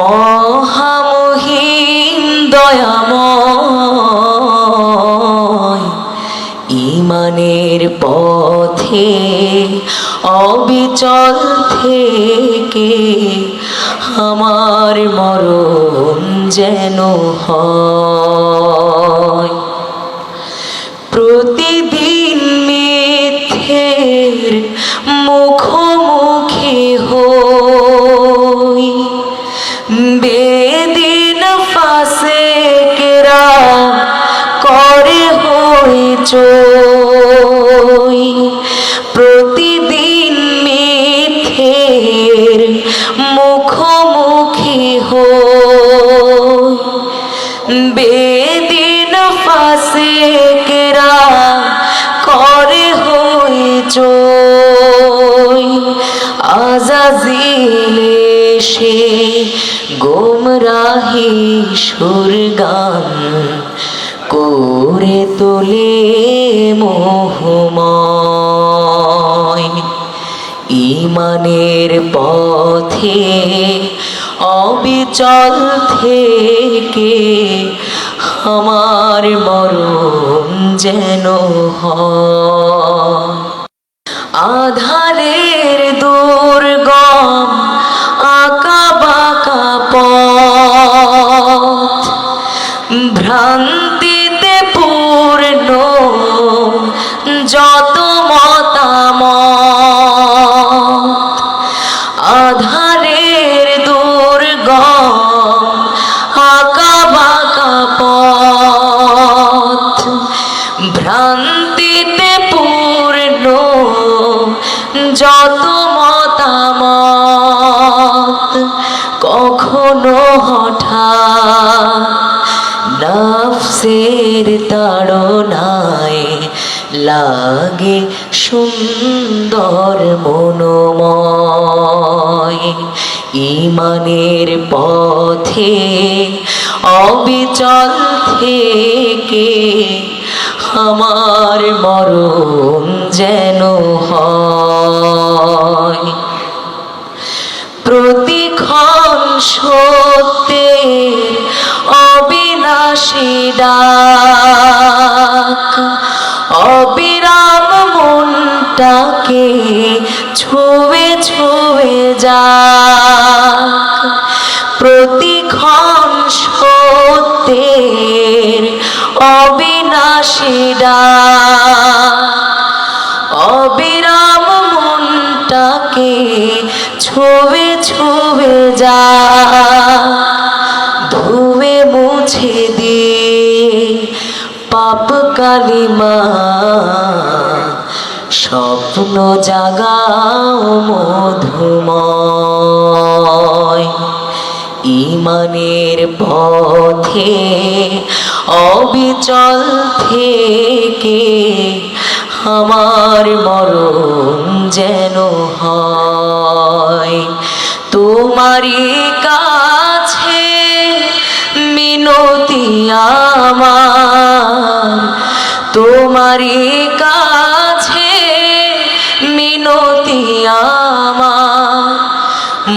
মহামহিম দয়াময় ইমানের পথে অবিচল থেকে আমার মরণ যেন প্রতিদিন মিথ্যের মুখোমুখি বেদিন ফাঁসে কেরা করে হই চই। প্রতিদিন মিথ্যের মুখোমুখি হই। বেদিন ফাঁসে কেরা করে হই চই। আজাজিলে সে গোমরাহি সুর গান করে তোলে মোহময়। ইমানের পথে অবিচল থেকে আমার মরণ যেন হয়। যত মতামত কখনো হঠাৎ নফসের তাড়নায় লাগে সুন্দর মনোময়। ইমানের পথে, অবিচল থেকে আমার মরণ যেন হয়। যাক প্রতিক্ষণ সত্যের অবিনাশী ডাক। স্বপ্ন জাগাও মধুময়। ইমানের পথে, অবিচল থেকে আমার মরণ যেন হয়। তোমারই কাছে মিনতি আমার। তোমারই কাছে